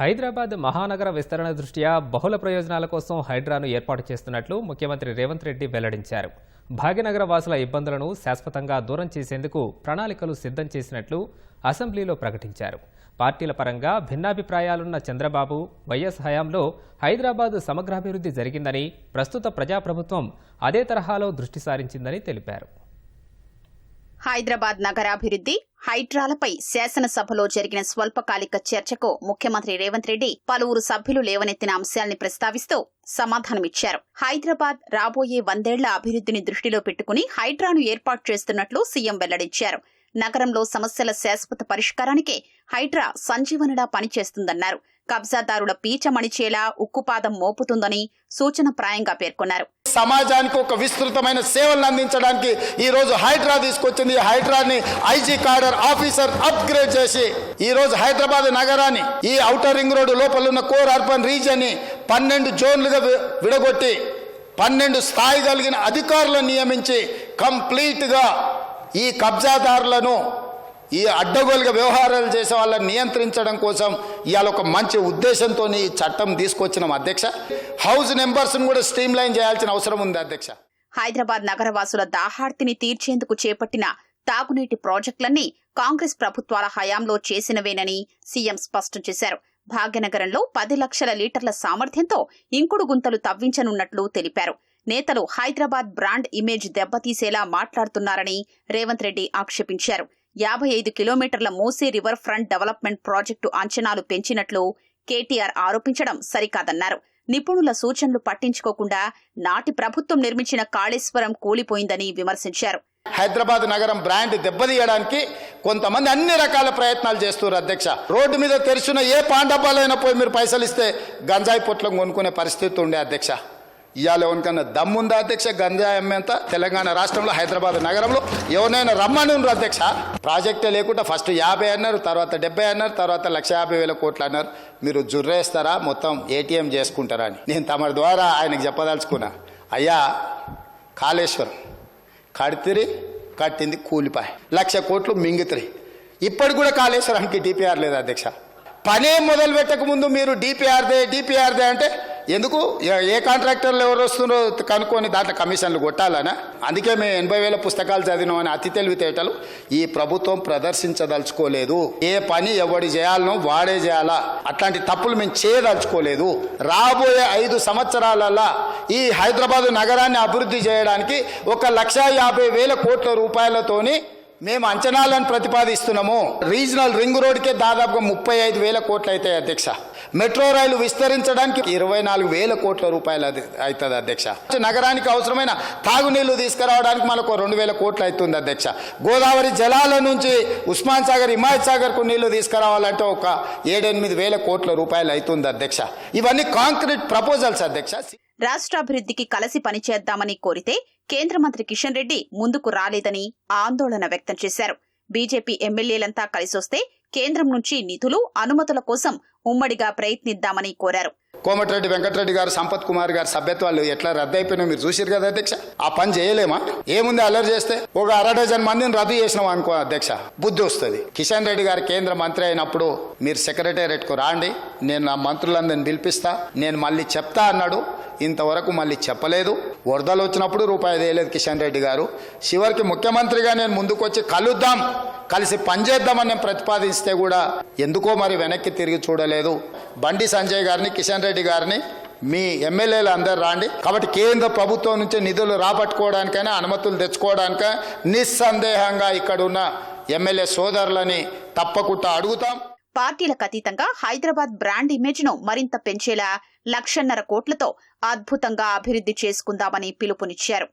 హైదరాబాద్ మహానగర విస్తరణ దృష్ట్యా బహుళ ప్రయోజనాల కోసం హైడ్రాను ఏర్పాటు చేస్తున్నట్లు ముఖ్యమంత్రి రేవంత్ రెడ్డి వెల్లడించారు. భాగ్యనగర వాసుల ఇబ్బందులను శాశ్వతంగా దూరం చేసేందుకు ప్రణాళికలు సిద్ధం చేసినట్లు అసెంబ్లీలో ప్రకటించారు. పార్టీల పరంగా భిన్నాభిప్రాయాలున్న చంద్రబాబు వైఎస్ హయాంలో హైదరాబాద్ సమగ్రాభివృద్ధి జరిగిందని ప్రస్తుత ప్రజాప్రభుత్వం అదే తరహాలో దృష్టి సారించిందని తెలిపారు. హైదరాబాద్ నగరాభివృద్ధి హైడ్రాలపై శాసనసభలో జరిగిన స్వల్పకాలిక చర్చకు ముఖ్యమంత్రి రేవంత్ రెడ్డి పలువురు సభ్యులు లేవనెత్తిన అంశాల్ని ప్రస్తావిస్తూ సమాధానమిచ్చారు. హైదరాబాద్ రాబోయే వందేళ్ళ అభివృద్ధిని దృష్టిలో పెట్టుకుని హైడ్రాను ఏర్పాటు చేస్తున్నట్లు సీఎం వెల్లడించారు. నగరంలో సమస్యల శాశ్వత పరిష్కారానికే హైడ్రా సంజీవనడా పనిచేస్తుందన్నారు. కబ్జాదారుల పీచమణిచేలా ఉక్కుపాదం మోపుతుందని సూచనప్రాయంగా పేర్కొన్నారు. సమాజానికి ఒక విస్తృతమైన సేవలను అందించడానికి ఈ రోజు హైడ్రా తీసుకొచ్చింది. ఈ హైడ్రాని ఐజీ కార్డర్ ఆఫీసర్ అప్గ్రేడ్ చేసి ఈ రోజు హైదరాబాద్ నగరాన్ని ఈ ఔటర్ రింగ్ రోడ్డు లోపల ఉన్న కోర్ అర్బన్ రీజియన్ని పన్నెండు జోన్లుగా విడగొట్టి పన్నెండు స్థాయి కలిగిన అధికారులను నియమించి కంప్లీట్గా ఈ కబ్జాదారులను ఈ అడ్డగోలుగా వ్యవహారాలు చేసే వాళ్ళని నియంత్రించడం కోసం ఇవాళ ఒక మంచి ఉద్దేశంతో ఈ చట్టం తీసుకొచ్చినాం అధ్యక్ష. హౌస్ నెంబర్స్ను కూడా స్ట్రీమ్ లైన్ చేయాల్సిన అవసరం ఉంది అధ్యక్ష. హైదరాబాద్ నగరవాసుల దాహార్తిని తీర్చేందుకు చేపట్టిన తాగునీటి ప్రాజెక్టులన్నీ కాంగ్రెస్ ప్రభుత్వాల హయాంలో చేసినవేనని సీఎం స్పష్టం చేశారు. భాగ్యనగరంలో పది లక్షల లీటర్ల సామర్థ్యంతో ఇంకుడు గుంతలు తవ్వించనున్నట్లు తెలిపారు. నేతలు హైదరాబాద్ బ్రాండ్ ఇమేజ్ దెబ్బతీసేలా మాట్లాడుతున్నారని రేవంత్ రెడ్డి ఆక్షేపించారు. యాభై ఐదు కిలోమీటర్ల Musi river front development project అంచనాలు పెంచినట్లు కేటీఆర్ ఆరోపించడం సరికాదన్నారు. నిపుణుల సూచనలు పట్టించుకోకుండా నాటి ప్రభుత్వం నిర్మించిన కాళేశ్వరం కూలిపోయిందని విమర్శించారు. హైదరాబాద్ నగరం బ్రాండ్ దెబ్బతీయడానికి కొంతమంది అన్ని రకాల ప్రయత్నాలు చేస్తున్నారు అధ్యక్ష. రోడ్డు మీద తెరిచిన ఏ పాండపాలైనా పోయి మీరు పైసలు ఇస్తే గంజాయి పొట్లం కొనుక్కునే పరిస్థితి ఉండే అధ్యక్ష. ఇవాళ ఎవరికన్నా దమ్ముందా అధ్యక్ష? గంజాయి అమ్మేంత తెలంగాణ రాష్ట్రంలో హైదరాబాద్ నగరంలో? ఎవరినైనా రమ్మని ఉన్నారు అధ్యక్ష? ప్రాజెక్టే లేకుండా ఫస్ట్ యాభై అన్నారు తర్వాత డెబ్బై అన్నారు తర్వాత లక్ష యాభై వేల కోట్లు అన్నారు. మీరు జుర్రేస్తారా? మొత్తం ఏటీఎం చేసుకుంటారా అని. నేను తమ ద్వారా ఆయనకు చెప్పదలుచుకున్నా. అయ్యా కాళేశ్వరం కడితిరి కట్టింది కూలిపాయ. లక్ష కోట్లు మింగితిరి. ఇప్పటికి కూడా కాళేశ్వరానికి డిపిఆర్ లేదు అధ్యక్ష? పనే మొదలు పెట్టక ముందు మీరు డిపిఆర్దే డిపిఆర్దే అంటే ఎందుకు? ఏ- కాంట్రాక్టర్లు ఎవరు వస్తున్నారో కనుక్కొని దాంట్లో కమిషన్లు కొట్టాలనా? అందుకే మేము ఎనభై వేల పుస్తకాలు చదివినామని అతి తెలివితేటలు ఈ ప్రభుత్వం ప్రదర్శించదలుచుకోలేదు. ఏ పని ఎవడి చేయాలనో వాడే చేయాలా? అట్లాంటి తప్పులు మేము చేయదలుచుకోలేదు. రాబోయే ఐదు సంవత్సరాలలో ఈ హైదరాబాద్ నగరాన్ని అభివృద్ధి చేయడానికి ఒక లక్ష యాభై వేల కోట్ల రూపాయలతోని మేము అంచనాలను ప్రతిపాదిస్తున్నాము. రీజనల్ రింగ్ రోడ్కే దాదాపుగా ముప్పై ఐదు వేల కోట్లు అవుతాయి అధ్యక్ష. మెట్రో రైలు విస్తరించడానికి ఇరవై నాలుగు వేల కోట్ల రూపాయలు అది అవుతుంది అధ్యక్ష. నగరానికి అవసరమైన తాగునీళ్ళు తీసుకురావడానికి మనకు రెండు వేల కోట్లు అవుతుంది అధ్యక్ష. గోదావరి జలాల నుంచి ఉస్మాన్ సాగర్ హిమాయత్ సాగర్కు నీళ్ళు తీసుకురావాలంటే ఒక ఏడెనిమిది వేల కోట్ల రూపాయలు అవుతుంది అధ్యక్ష. ఇవన్నీ కాంక్రీట్ ప్రపోజల్స్ అధ్యక్ష. రాష్ట్రాభివృద్ధికి కలిసి పనిచేద్దామని కోరితే కేంద్ర మంత్రి కిషన్ రెడ్డి ముందుకు రాలేదని ఆందోళన వ్యక్తం చేశారు. బీజేపీ ఎమ్మెల్యేలంతా కలిసొస్తే కేంద్రం నుంచి నిధులు అనుమతుల కోసం ఉమ్మడిగా ప్రయత్నిద్దామని కోరారు. కోమటిరెడ్డి వెంకటరెడ్డి గారు సంపత్ కుమార్ గారు సభ్యత్వాలు ఎట్లా రద్దు అయిపోయినా మీరు చూసారు కదా అధ్యక్ష? ఆ పని చేయలేమా? ఏముంది అల్లరి చేస్తే? ఒక అర డజన్ మందిని రద్దు చేసినాం అనుకో అధ్యక్ష బుద్ధి వస్తుంది. కిషన్ రెడ్డి గారు కేంద్ర మంత్రి అయినప్పుడు మీరు సెక్రటేరియట్కు రాండి నేను నా మంత్రులందరిని పిలిపిస్తా నేను మళ్ళీ చెప్తా అన్నాడు. ఇంతవరకు మళ్ళీ చెప్పలేదు. వరదలు వచ్చినప్పుడు రూపాయి వేయలేదు కిషన్ రెడ్డి గారు. చివరికి ముఖ్యమంత్రిగా నేను ముందుకొచ్చి కలుద్దాం కలిసి పనిచేద్దామని నేను ప్రతిపాదిస్తే కూడా ఎందుకో మరి వెనక్కి తిరిగి చూడలేదు. బండి సంజయ్ గారిని కిషన్ రెడ్డి గారిని మీ ఎమ్మెల్యేలు అందరు రాండి. కాబట్టి కేంద్ర ప్రభుత్వం నుంచి నిధులు రాబట్టుకోవడానికైనా అనుమతులు తెచ్చుకోవడానికైనా నిస్సందేహంగా ఇక్కడ ఉన్న ఎమ్మెల్యే సోదరులని తప్పకుండా అడుగుతాం. పార్టీలకు అతీతంగా హైదరాబాద్ బ్రాండ్ ఇమేజ్ను మరింత పెంచేలా లక్షన్నర కోట్లతో అద్భుతంగా అభివృద్ధి చేసుకుందామని పిలుపునిచ్చారు.